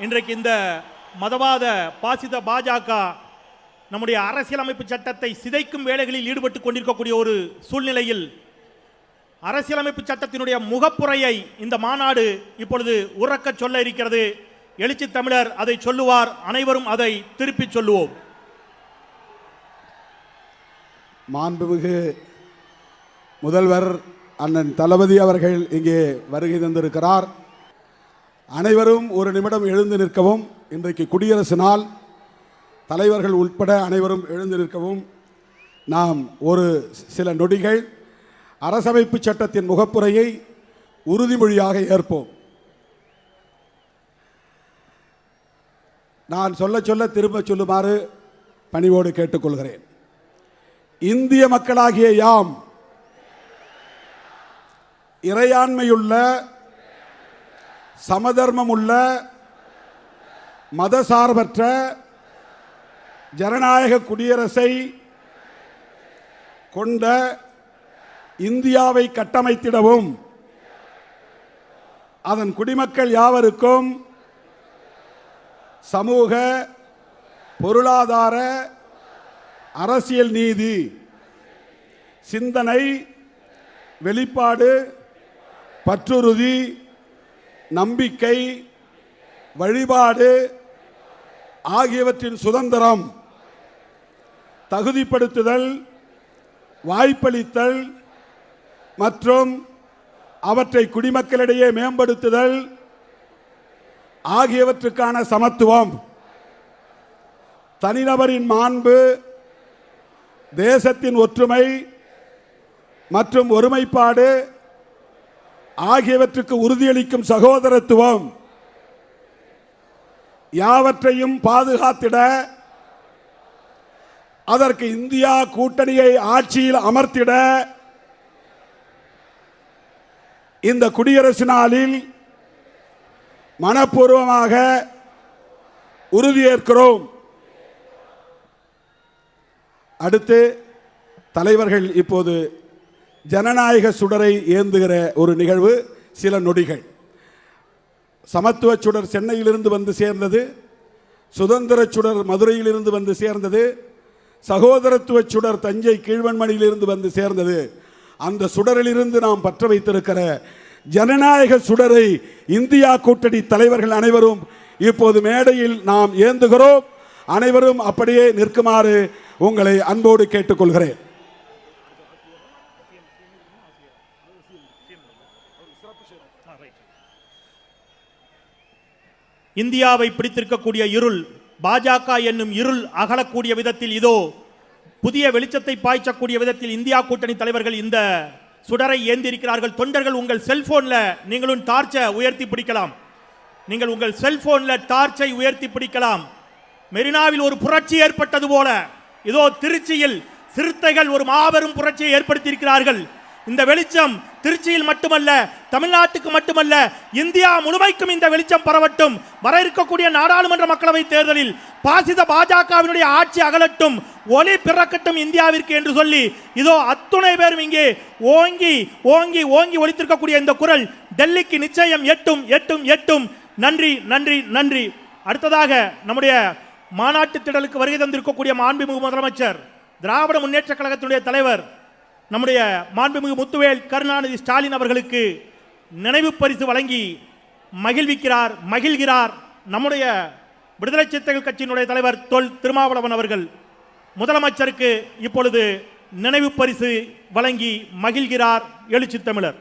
இன்றைக்கு இந்த மதவாத பாசித பாஜக நம்முடைய அரசியலமைப்பு சட்டத்தை சிதைக்கும் வேலைகளில் ஈடுபட்டு கொண்டிருக்கக்கூடிய ஒரு சூழ்நிலையில் அரசியலமைப்பு சட்டத்தினுடைய முகப்புரையை இந்த மாநாடு இப்பொழுது உறக்க சொல்ல இருக்கிறது. எழுச்சி தமிழர் அதை சொல்லுவார். அனைவரும் அதை திருப்பிச் சொல்லுவோம். மாண்புமிகு முதல்வர் அண்ணன் தளபதி அவர்கள் இங்கே வருகை தந்திருக்கிறார். அனைவரும் ஒரு நிமிடம் எழுந்து நிற்கவும். இன்றைக்கு குடியரசு நாள். தலைவர்கள் உட்பட அனைவரும் எழுந்து நிற்கவும். நாம் ஒரு சில நொடிகள் அரசமைப்பு சட்டத்தின் முகப்புரையை உறுதிமொழியாக ஏற்போம். நான் சொல்ல சொல்ல திரும்ப சொல்லுமாறு பணிவோடு கேட்டுக்கொள்கிறேன். இந்திய மக்களாகிய யாம் இறையாண்மையுள்ள சமதர்மமுள்ள மதசார்பற்ற ஜனநாயக குடியரசை கொண்ட இந்தியாவை கட்டமைத்திடவும் அதன் குடிமக்கள் யாவருக்கும் சமூக பொருளாதார அரசியல் நீதி சிந்தனை வெளிப்பாடு பற்றுறுதி நம்பிக்கை வழிபாடு ஆகியவற்றின் சுதந்திரம் தகுதிப்படுத்துதல் வாய்ப்பளித்தல் மற்றும் அவற்றை குடிமக்களிடையே மேம்படுத்துதல் ஆகியவற்றுக்கான சமத்துவம். தனிநபரின் மாண்பு தேசத்தின் ஒற்றுமை மற்றும் ஒருமைப்பாடு ஆகியவற்றுக்கு உறுதியளிக்கும் சகோதரத்துவம் யாவற்றையும் பாதுகாத்திட அதற்கு இந்தியா கூட்டணியை ஆட்சியில் அமர்த்திட இந்த குடியரசு நாளில் மனப்பூர்வமாக உறுதியேற்கிறோம். அடுத்து தலைவர்கள் இப்போது ஜனநாயக சுடரை ஏந்துகிற ஒரு நிகழ்வு சில நொடிகள். சமத்துவ சுடர் சென்னையிலிருந்து வந்து சேர்ந்தது சுதந்திர சுடர் மதுரையிலிருந்து வந்து சேர்ந்தது சகோதரத்துவ சுடர் தஞ்சை கீழ்வன்மணியிலிருந்து வந்து சேர்ந்தது. அந்த சுடரிலிருந்து நாம் பற்ற வைத்திருக்கிற ஜனநாயக சுடரை இந்தியா கூட்டணி தலைவர்கள் அனைவரும் இப்போது மேடையில் நாம் ஏந்துகிறோம். அனைவரும் அப்படியே நிற்குமாறு உங்களை அன்போடு கேட்டுக்கொள்கிறேன். இந்தியாவை பிடித்திருக்கக்கூடிய இருள் பாஜக என்னும் இருள் அகலக்கூடிய விதத்தில் இதோ புதிய வெளிச்சத்தை பாய்ச்சக்கூடிய விதத்தில் இந்தியா கூட்டணி தலைவர்கள் இந்த சுடரை ஏந்திருக்கிறார்கள். தொண்டர்கள் உங்கள் செல்போன்ல நீங்களும் டார்ச்சை உயர்த்தி பிடிக்கலாம். நீங்கள் உங்கள் செல்போன்ல டார்ச்சை உயர்த்தி பிடிக்கலாம். மெரினாவில் ஒரு புரட்சி ஏற்பட்டது போல இதோ திருச்சியில் சிறுத்தைகள் ஒரு மாபெரும் புரட்சியை ஏற்படுத்தியிருக்கிறார்கள். இந்த வெளிச்சம் திருச்சியில் மட்டுமல்ல தமிழ்நாட்டுக்கு மட்டுமல்ல இந்தியா முழுமைக்கும் இந்த வெளிச்சம் பரவட்டும். வர இருக்கக்கூடிய நாடாளுமன்ற மக்களவை தேர்தலில் பாசித பாஜகவினுடைய ஆட்சி அகலட்டும் ஒளி பிறக்கட்டும் இந்தியாவிற்கு என்று சொல்லி இதோ அத்துணை பேரும் இங்கே ஓங்கி ஓங்கி ஓங்கி ஒலித்திருக்கக்கூடிய இந்த குரல் டெல்லிக்கு நிச்சயம் எட்டும் எட்டும் எட்டும். நன்றி நன்றி நன்றி. அடுத்ததாக நம்முடைய மாநாட்டு திடலுக்கு வருகை தந்திருக்கக்கூடிய மாண்புமிகு முதலமைச்சர் திராவிட முன்னேற்ற கழகத்தினுடைய தலைவர் நம்முடைய மாண்புமிகு முத்துவேல் கருணாநிதி ஸ்டாலின் அவர்களுக்கு நினைவு பரிசு வழங்கி மகிழ்விக்கிறார் மகிழ்கிறார். நம்முடைய விடுதலை சிறுத்தைகள் கட்சியினுடைய தலைவர் தொல் திருமாவளவன் அவர்கள் முதலமைச்சருக்கு இப்பொழுது நினைவு பரிசு வழங்கி மகிழ்கிறார் எழுச்சி தமிழர்.